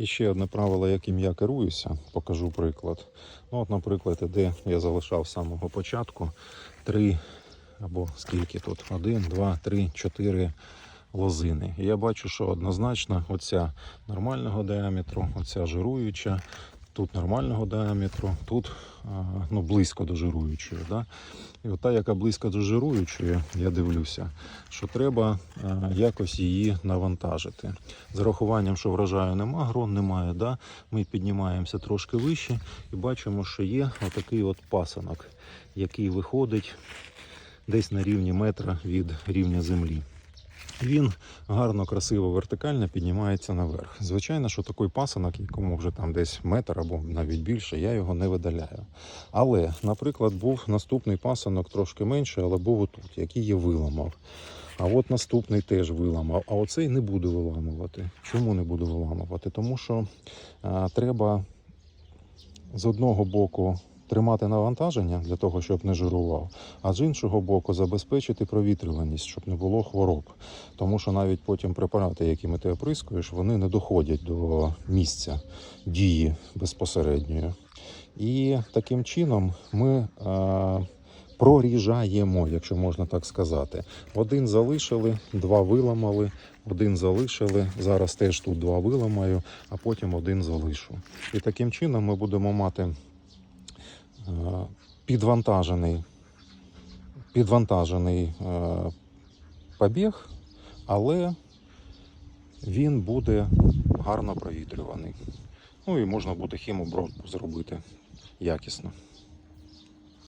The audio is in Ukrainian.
І ще одне правило, яким я керуюся, покажу приклад. Ну, от, наприклад, іде, я залишав з самого початку три або скільки тут? Один, два, три, чотири лозини. І я бачу, що однозначно оця нормального діаметру, оця жируюча, тут нормального діаметру, тут ну, близько до жируючої. Да? І ота, яка близько до жируючої, я дивлюся, що треба якось її навантажити. З рахуванням, що врожаю нема, грон немає, да? ми піднімаємося трошки вище і бачимо, що є отакий от пасанок, який виходить десь на рівні метра від рівня землі. Він гарно, красиво, вертикально піднімається наверх. Звичайно, що такий пасанок, якому вже там десь метр або навіть більше, я його не видаляю. Але, наприклад, був наступний пасанок трошки менше, але був отут, який я виламав. А от наступний теж виламав. А оцей не буду виламувати. Чому не буду виламувати? Тому що а, треба з одного боку тримати навантаження для того, щоб не жирував, а з іншого боку забезпечити провітрюваність, щоб не було хвороб. Тому що навіть потім препарати, якими ти оприскуєш, вони не доходять до місця дії безпосередньої. І таким чином ми е, проріжаємо, якщо можна так сказати. Один залишили, два виламали, один залишили. Зараз теж тут два виламаю, а потім один залишу. І таким чином ми будемо мати підвантажений, підвантажений е, побіг, але він буде гарно провітрюваний. Ну і можна буде хімоброд зробити якісно.